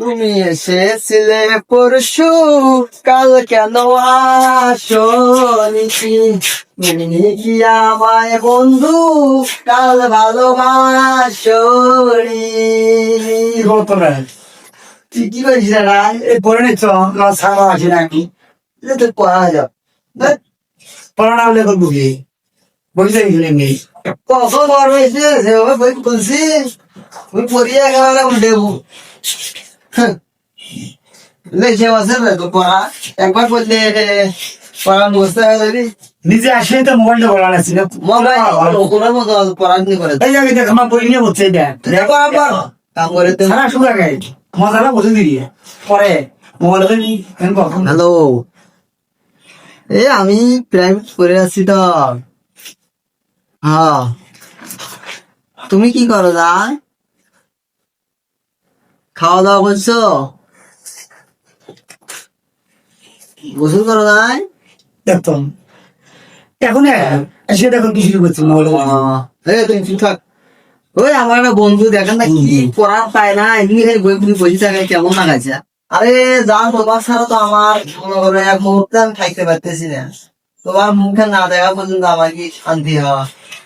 তুমি এসেছিলে পরশু, কাল কেন আসনি? কি আমায় বন্ধু, কাল ভালোবাসনি? তুই কি করিস রায়? এই পরে নিচ্ছ আমার সারা আছে নাকি এটা তো পড়া যাও পড়া না হলে করব কি? বলছে নেই কত বড় হয়েছে সেভাবে বই খুলছি ওই পড়িয়ে গেলে দেবো লেখে বসে তো পড়া। একবার বললে পড়া বুঝতে হবে নিজে আসলে তো মোবাইলটা বলা নাছিল মোবাইল ওনার মতো পড়াশোনা করে। এই জায়গায় দেখ আমার বই নিয়ে বলছে দেখো। আবার কাম করে তো সারা সুদা গাই মজাটা বসে দিয়ে পরে মোবাইল কখন হ্যালো। এ আমি প্রাইভেট পড়ে আছি তো। হ্যাঁ। তুমি কি করো দা? খাওয়া দাওয়া করছ? গোসল করো নাই? দেখতাম এখন এসে দেখো কি শুরু করছে তুমি চুপ থাক। ওই আমার একটা বন্ধু দেখেন না কি পড়ার পায় না এমনি খালি বই বই বসে থাকে কেমন লাগাইছে? আরে জান তোমার ছাড়া তো আমার মনে করো এক মুহূর্তে আমি থাকতে পারতেছি না। তোমার মুখে না দেখা পর্যন্ত আমার কি শান্তি হওয়া।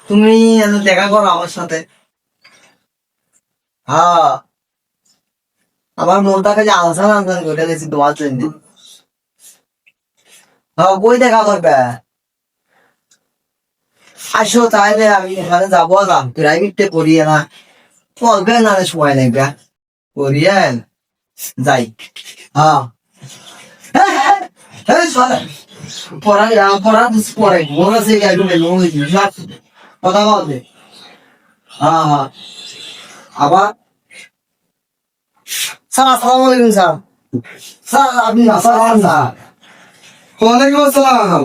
তুমি এত দেখা করো আমার সাথে। হ্যাঁ। আমার মনটা কাছে আনসান আনসান করে গেছি তোমার জন্য হ্যাঁ বই দেখা করবে? আসো তাহলে আমি এখানে যাব না প্রাইভেটে পড়িয়ে না। পড়বে না রে সময় লাগবে। পড়িয়ে যাই। হ্যাঁ। হ্যাঁ, হ্যাঁ, হ্যাঁ, চলে। পড়া আহ, পড়া দিস পরে মনে আছে কি একদম লোন কথা বলবে হ্যাঁ হ্যাঁ। আবার? স্যার আসসালামু আলাইকুম স্যার। স্যার আপনি আসসালাম স্যার। ওয়ালাইকুম আসসালাম।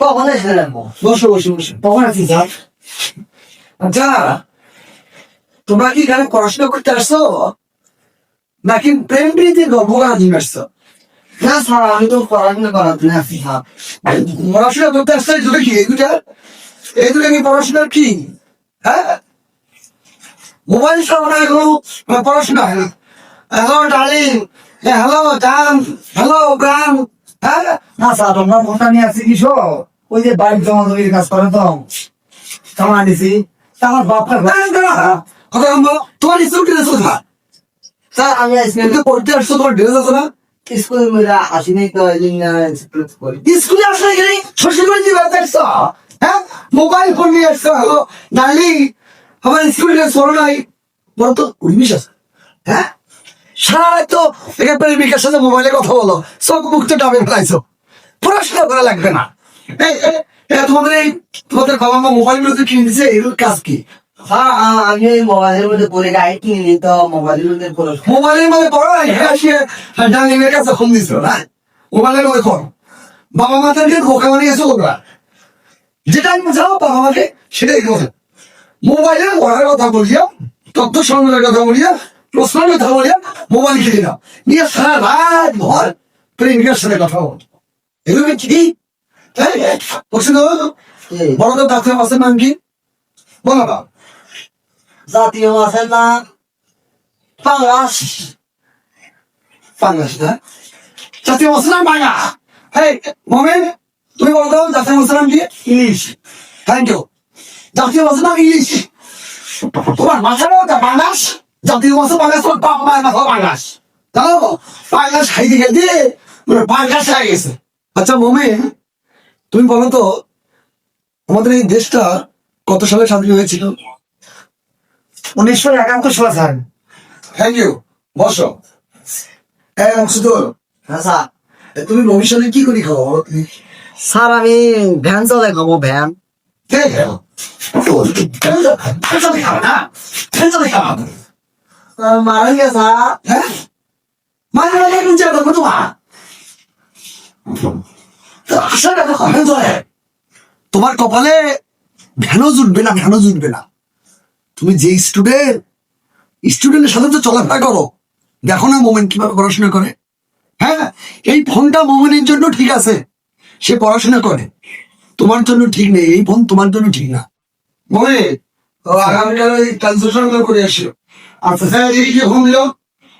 কখন এসেছিলেন বসো। বসো বসো কখন আছিস স্যার। আচ্ছা তোমরা কি এখানে পড়াশোনা করতে আসছো? নাকি প্রেম প্রীতির গল্প করার জন্য আসছো? না স্যার আমি তো পড়াশোনা না স্যার। পড়াশোনা করতে আসছো এই দুটো কি এই দুটা? এই দুটো কি পড়াশোনার কি? হ্যাঁ? মোবাইল এগুলো পড়াশোনা হ্যালো ডার্লিং। হ্যালো জান। হ্যালো গ্রাম হ্যাঁ? না স্যার তোমরা ফোনটা নিয়ে আসছি কিসো ওই যে বাইক জমা জমির কাজ করে তো। কেমন আনিছি তা আমার বাপটা কথা বলো তোমার স্কুল ড্রেস কোথায়? স্যার আমি আজকে কিন্তু পড়তে আসছো তোমার ড্রেস আছে না? স্কুল মেয়েরা আসি নাই তো স্কুলে আসলে গেলে শ্বশুর বাড়ি দিয়ে বেড়াতে আসছো? হ্যাঁ? মোবাইল ফোন নিয়ে আসছো হ্যালো। ডার্লিং আমার স্কুল ড্রেস পড়ো নাই। বলো তো উর্মিশ আছে। হ্যাঁ? সারা রাত তো এখানে প্রেমিকার সাথে মোবাইলে কথা বলো চোখ মুখ তো ডাবে ফেলাইছো। পড়াশোনা করা লাগবে না। তোমাদের এই তোমাদের বাবা মা মোবাইলগুলো কিনে দিছে এগুলোর কাজ কি? আমি মোবাইলের মধ্যে পড়ে গাড়ি কিনে তো মোবাইলের মধ্যে পড়ে মোবাইলের মধ্যে পড়ো সে ডাঙ্গিমের কাছে ফোন দিছিল না? মোবাইলের মধ্যে বাবা মাতাকে ধোকা মানে গেছে ওরা। যেটা আমি বাবা মাকে সেটাই বোঝে মোবাইলে পড়ার কথা বলিয়া তথ্য সংগ্রহের কথা বলিয়া প্রশ্নের মোবাইল কিনে নাও নিয়ে সারা রাত ভর প্রেমিকার সাথে কথা বল এগুলো কি ঠিক? হ্যাঁ পছন্দ হলো এই, বড় ডাক্তার আছে নাম কি? বলো না। জাতীয় মাছের নাম পাঙ্গাস। পাঙ্গাস না? জাতীয় মশলা বাঙা হেই মোমেন তুমি বলতো জাতীয় মশলা কি? ইলিশ। থ্যাংক ইউ জাতীয় মশলা ইলিশ। তোমার মাথার মধ্যে বাংলাস জাতীয় বাংলাস তোমার বাপ মায়ের মাথা বাংলাস জানো? বাংলাস খাইতে খাইতে মানে বাংলাস হয়ে গেছে। আচ্ছা মোমেন তুমি বলো তো আমাদের এই দেশটা কত সালে স্বাধীন হয়েছিল? উনিশশো একাত্তর সালে স্যার থ্যাংক ইউ বসো। হ্যাঁ সুদর হ্যাঁ স্যার। তুমি ভবিষ্যতে কি করি খাব স্যার আমি ভ্যান চালাই খাব ভ্যান। কে? খাও ফেলসাতে খাও না? ফেলসাতে খাও স্যার, মারা গেছে স্যার হ্যাঁ? মানে মানে কোন জায়গা দেখো তোমার আশা রাখো কমেন্ট ধরে তোমার কপালে ভ্যানও জুটবে না ভ্যানও জুটবে না। তুমি যে স্টুডেন্ট স্টুডেন্টের সাথে তো চলাফেরা করো। দেখো না মোমেন্ট কীভাবে পড়াশোনা করে। হ্যাঁ? এই ফোনটা মোমেন্টের জন্য ঠিক আছে। সে পড়াশোনা করে। তোমার জন্য ঠিক নেই এই ফোন তোমার জন্য ঠিক না। ও আগামীকাল ওই ট্রান্সলেশন করে আসিও। স্যার ফোন দিল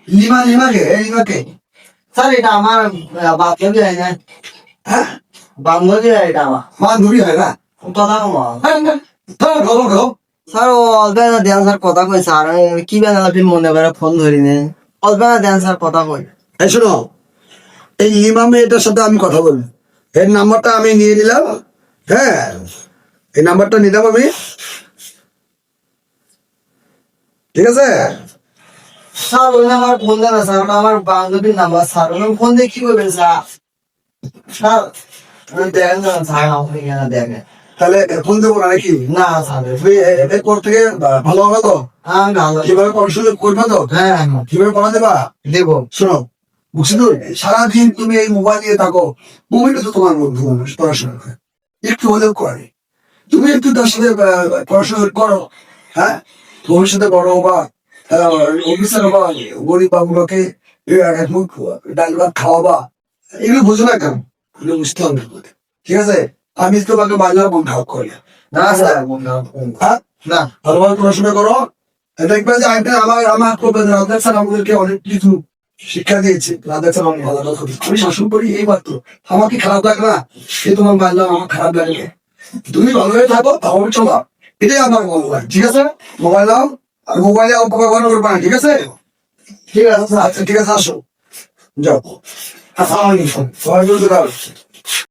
লিমা লিমাকে এই লিমাকে স্যার এটা আমার বান্ধবী হয় না হ্যাঁ? বান্ধবী হয় এটা আমার। বান্ধবী হয় না? কথা কমা হ্যাঁ হ্যাঁ। স্যার অল্প না দেন স্যার কথা কই স্যার কি বেনালা ফির মনে করে ফোন ধরি নে অল্প না দেন স্যার কথা কই এই শোনো এই লিমা মেয়েটার সাথে আমি কথা বলব এর নাম্বারটা আমি নিয়ে নিলাম। হ্যাঁ এই নাম্বারটা নিলাম আমি। ঠিক আছে? স্যার ওই আমার ফোন দেন না, স্যার। আমার বান্ধবীর নাম্বার স্যার। ওই ফোন দিয়ে কি করবেন স্যার? স্যার ওই দেখেন না স্যার আপনি কেন দেখেন। তাহলে ফোন দেবো না নাকি? না স্যার। তুমি এ- থেকে ভালো হবে তো? কীভাবে পড়াশোনা করবে তো? হ্যাঁ কীভাবে পড়া দেবা? দেবো। শোনো সারাদিন তুমি এই মোবাইল নিয়ে থাকো। মোবাইলটা তো তোমার বন্ধু মানুষ পড়াশোনা করে। একটু হলেও করে। তুমি একটু তার সাথে পড়াশোনা করো হ্যাঁ? ভবিষ্যতে বড় হবা অফিসার হবা গরিব বাবুগুলোকে ডাল ভাত খাওয়াবা। এগুলো বুঝো না কেন? এগুলো বুঝতে হবে। ঠিক আছে? আমি তোমাকে বাজার মন খারাপ করি। না। হ্যাঁ? না। ভালোভাবে পড়াশোনা করো। দেখবে যে একটা আমার আমার রাজাক স্যার আমাদেরকে অনেক কিছু শিক্ষা দিয়েছে। রাজাক স্যার আমি ভালো কথা আমি শাসন করি এই মাত্র। আমাকে খারাপ লাগে না। সে তোমার বান্ধব আমার খারাপ লাগে। তুমি ভালোভাবে থাকো তাহলে চলো। এটাই আমার মোবাইল ঠিক আছে? মোবাইল দাও, আর মোবাইলে অপব্যবহার করবে না ঠিক আছে? ঠিক আছে আচ্ছা ঠিক আছে, আসো। যাও। আসসালামাইকুম সবাই